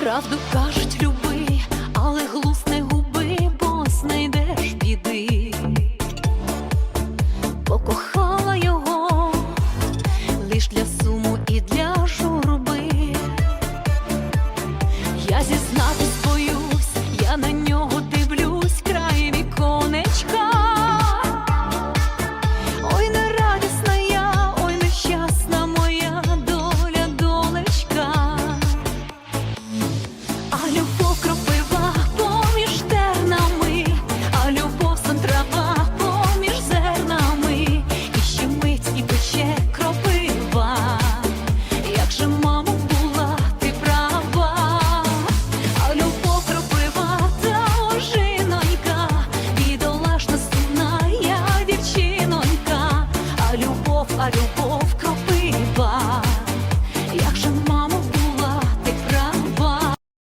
Правду кажуть, люби, але глуз не губи, бо знайдеш біди. Покохала його лиш для суму і для журби. Я зізнатись 爱留不。